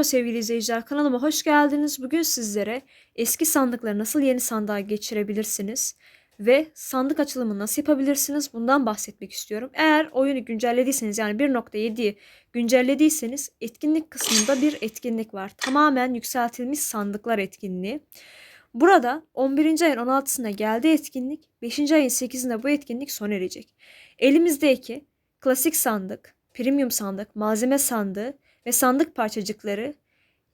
Merhaba sevgili izleyiciler kanalıma hoş geldiniz. Bugün sizlere eski sandıkları nasıl yeni sandığa geçirebilirsiniz ve sandık açılımı nasıl yapabilirsiniz bundan bahsetmek istiyorum. Eğer oyunu güncellediyseniz yani 1.7'yi güncellediyseniz etkinlik kısmında bir etkinlik var. Tamamen yükseltilmiş sandıklar etkinliği. Burada 11. ayın 16'sına geldi etkinlik. 5. ayın 8'inde bu etkinlik sona erecek. Elimizdeki klasik sandık, premium sandık, malzeme sandığı ve sandık parçacıkları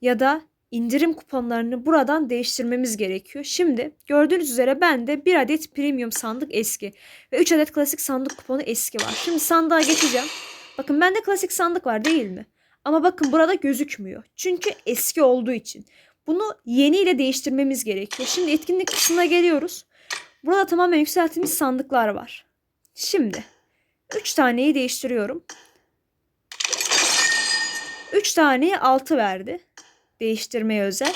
ya da indirim kuponlarını buradan değiştirmemiz gerekiyor. Şimdi gördüğünüz üzere bende bir adet premium sandık eski ve 3 adet klasik sandık kuponu eski var. Şimdi sandığa geçeceğim. Bakın bende klasik sandık var değil mi? Ama bakın burada gözükmüyor. Çünkü eski olduğu için. Bunu yeni ile değiştirmemiz gerekiyor. Şimdi etkinlik kısmına geliyoruz. Burada tamamen yükseltilmiş sandıklar var. Şimdi 3 taneyi değiştiriyorum. 3 taneye 6 verdi. Değiştirmeye özel.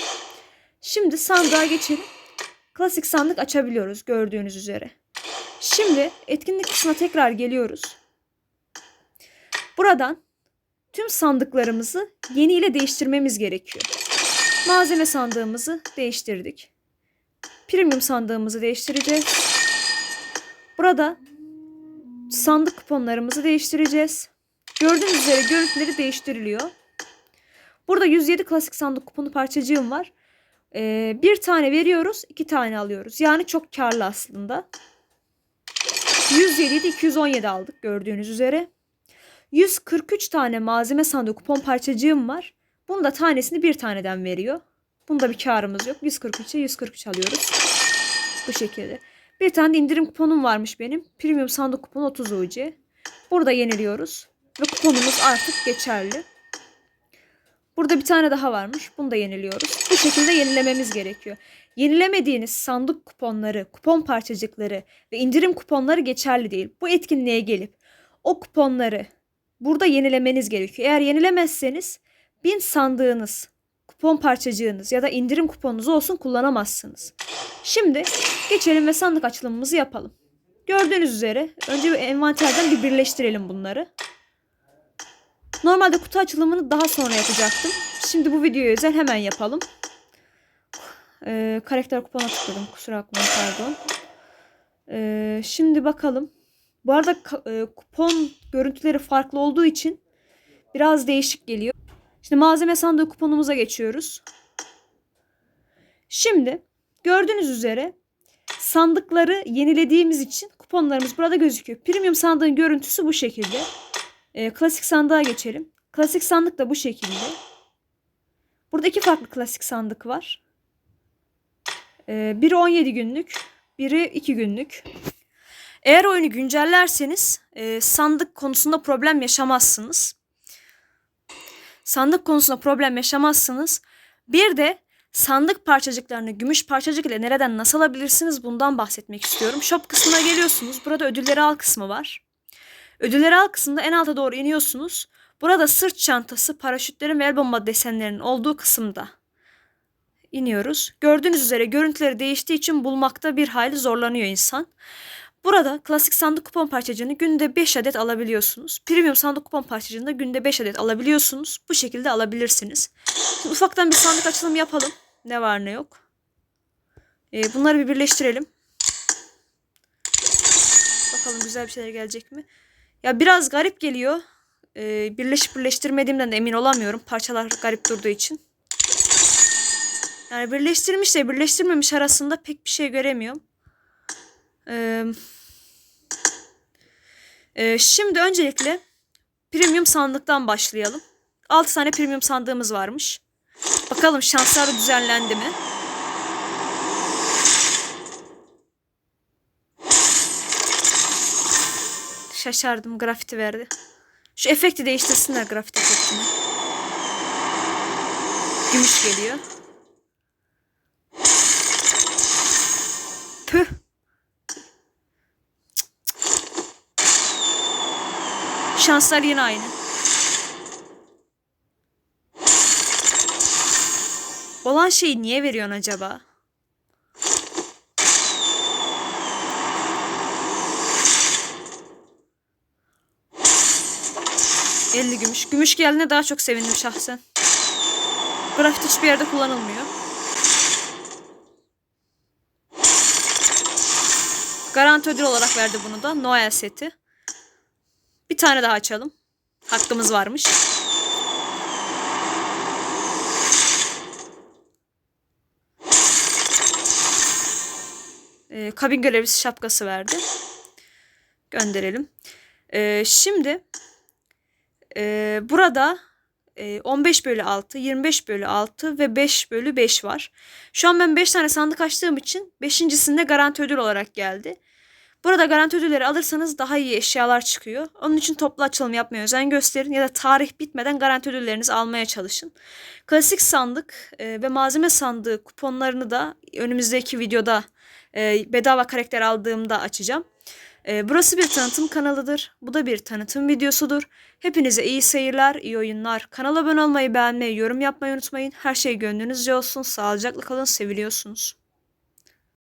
Şimdi sandığa geçelim. Klasik sandık açabiliyoruz gördüğünüz üzere. Şimdi etkinlik kısmına tekrar geliyoruz. Buradan tüm sandıklarımızı yeni ile değiştirmemiz gerekiyor. Malzeme sandığımızı değiştirdik. Premium sandığımızı değiştireceğiz. Burada sandık kuponlarımızı değiştireceğiz. Gördüğünüz üzere görüntüleri değiştiriliyor. Burada 107 klasik sandık kuponu parçacığım var. Ee, bir tane veriyoruz, iki tane alıyoruz. Yani çok karlı aslında. 107 217 aldık gördüğünüz üzere. 143 tane malzeme sandığı kupon parçacığım var. Bunu da tanesini bir taneden veriyor. Bunda bir karımız yok. 143'e 143 alıyoruz. Bu şekilde. Bir tane de indirim kuponum varmış benim. Premium sandık kuponu 30 UC. Burada yeniliyoruz. Ve kuponumuz artık geçerli. Burada bir tane daha varmış. Bunu da yeniliyoruz. Bu şekilde yenilememiz gerekiyor. Yenilemediğiniz sandık kuponları, kupon parçacıkları ve indirim kuponları geçerli değil. Bu etkinliğe gelip o kuponları burada yenilemeniz gerekiyor. Eğer yenilemezseniz bin sandığınız, kupon parçacığınız ya da indirim kuponunuz olsun kullanamazsınız. Şimdi geçelim ve sandık açılımımızı yapalım. Gördüğünüz üzere önce bir envanterden bir birleştirelim bunları. Normalde kutu açılımını daha sonra yapacaktım. Şimdi bu videoya özel hemen yapalım. Ee, karakter kupona tıkladım. Kusura bakmayın pardon. Ee, şimdi bakalım. Bu arada e, kupon görüntüleri farklı olduğu için biraz değişik geliyor. Şimdi malzeme sandığı kuponumuza geçiyoruz. Şimdi gördüğünüz üzere sandıkları yenilediğimiz için kuponlarımız burada gözüküyor. Premium sandığın görüntüsü bu şekilde. E, klasik sandığa geçelim. Klasik sandık da bu şekilde. Burada iki farklı klasik sandık var. E, biri 17 günlük, biri 2 günlük. Eğer oyunu güncellerseniz e, sandık konusunda problem yaşamazsınız. Sandık konusunda problem yaşamazsınız. Bir de sandık parçacıklarını gümüş parçacık ile nereden nasıl alabilirsiniz bundan bahsetmek istiyorum. Shop kısmına geliyorsunuz. Burada ödülleri al kısmı var. Ödülleri al kısmında en alta doğru iniyorsunuz. Burada sırt çantası, paraşütlerin ve el bomba desenlerinin olduğu kısımda iniyoruz. Gördüğünüz üzere görüntüleri değiştiği için bulmakta bir hayli zorlanıyor insan. Burada klasik sandık kupon parçacığını günde 5 adet alabiliyorsunuz. Premium sandık kupon parçacığını da günde 5 adet alabiliyorsunuz. Bu şekilde alabilirsiniz. Şimdi ufaktan bir sandık açılımı yapalım. Ne var ne yok. Ee, bunları bir birleştirelim. Bakalım güzel bir şeyler gelecek mi? Ya biraz garip geliyor. Ee, birleşip birleştirmediğimden de emin olamıyorum. Parçalar garip durduğu için. Yani birleştirmişle birleştirmemiş arasında pek bir şey göremiyorum. Ee, e, şimdi öncelikle premium sandıktan başlayalım. 6 tane premium sandığımız varmış. Bakalım şanslar düzenlendi mi? Şaşardım grafiti verdi. Şu efekti değiştirsinler grafiti efektini. Gümüş geliyor. Püh. Şanslar yine aynı. Olan şeyi niye veriyorsun acaba? Elli gümüş. Gümüş geldiğine daha çok sevindim şahsen. Grafit hiçbir yerde kullanılmıyor. Garanti ödül olarak verdi bunu da. Noel seti. Bir tane daha açalım. Hakkımız varmış. Ee, kabin görevlisi şapkası verdi. Gönderelim. Ee, şimdi e, burada e, 15 bölü 6, 25 bölü 6 ve 5 bölü 5 var. Şu an ben 5 tane sandık açtığım için 5.sinde garanti ödül olarak geldi. Burada garanti ödülleri alırsanız daha iyi eşyalar çıkıyor. Onun için toplu açılım yapmaya özen gösterin ya da tarih bitmeden garanti ödüllerinizi almaya çalışın. Klasik sandık ve malzeme sandığı kuponlarını da önümüzdeki videoda bedava karakter aldığımda açacağım. E, burası bir tanıtım kanalıdır. Bu da bir tanıtım videosudur. Hepinize iyi seyirler, iyi oyunlar. Kanala abone olmayı, beğenmeyi, yorum yapmayı unutmayın. Her şey gönlünüzce olsun. Sağlıcakla kalın, seviliyorsunuz.